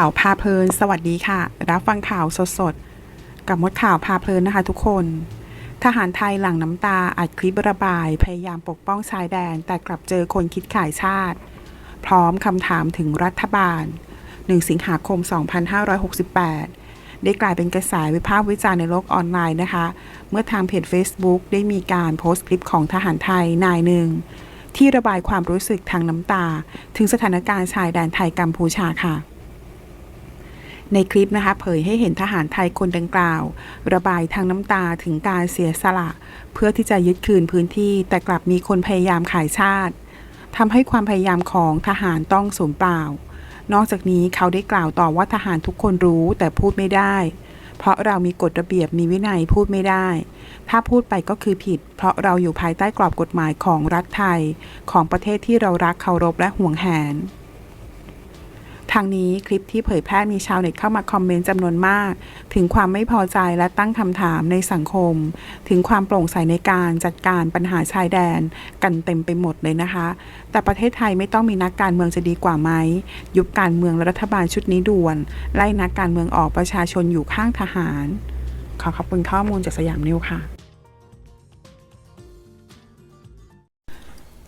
ข่าวพาเพลิน สวัสดีค่ะ รับฟังข่าวสดๆ กับมดข่าวพาเพลินนะคะทุกคน ทหารไทยหลั่งน้ำตาอัดคลิประบาย พยายามปกป้องชายแดน แต่กลับเจอคนคิดขายชาติ พร้อมคำถามถึงรัฐบาล 1 สิงหาคม 2568 ได้กลายเป็นกระแสวิพากษ์วิจารณ์ในโลกออนไลน์นะคะ เมื่อทางเพจ Facebook ได้มีการโพสต์คลิปของทหารไทยนายหนึ่งที่ระบายความรู้สึกทางน้ำตา ถึงสถานการณ์ชายแดนไทยกัมพูชาค่ะ ในคลิปนะคะ เผยให้เห็นทหารไทยคนดังกล่าว ระบายทางน้ำตาถึงการเสียสละ เพื่อที่จะยึดคืนพื้นที่ แต่กลับมีคนพยายามขายชาติทำให้ความพยายามของทหารต้องสูญเปล่า นอกจากนี้เขาได้กล่าวต่อว่าทหารทุกคนรู้แต่พูดไม่ได้ เพราะเรามีกฎระเบียบมีวินัยพูดไม่ได้ ถ้าพูดไปก็คือผิด เพราะเราอยู่ภายใต้กรอบกฎหมายของรัฐไทย ของประเทศที่เรารักเคารพและห่วงแหน ทางนี้คลิปที่เผยแพร่มีชาวเน็ตเข้ามาคอมเมนต์จำนวนมาก ถึงความไม่พอใจและตั้งคำถามในสังคม ถึงความโปร่งใสในการจัดการปัญหาชายแดนกันเต็มไปหมดเลยนะคะ แต่ประเทศไทยไม่ต้องมีนักการเมืองจะดีกว่าไหม ยุบการเมืองและรัฐบาลชุดนี้ด่วน ไล่นักการเมืองออกประชาชนอยู่ข้างทหาร ขอขอบคุณข้อมูลจากสยามนิวค่ะ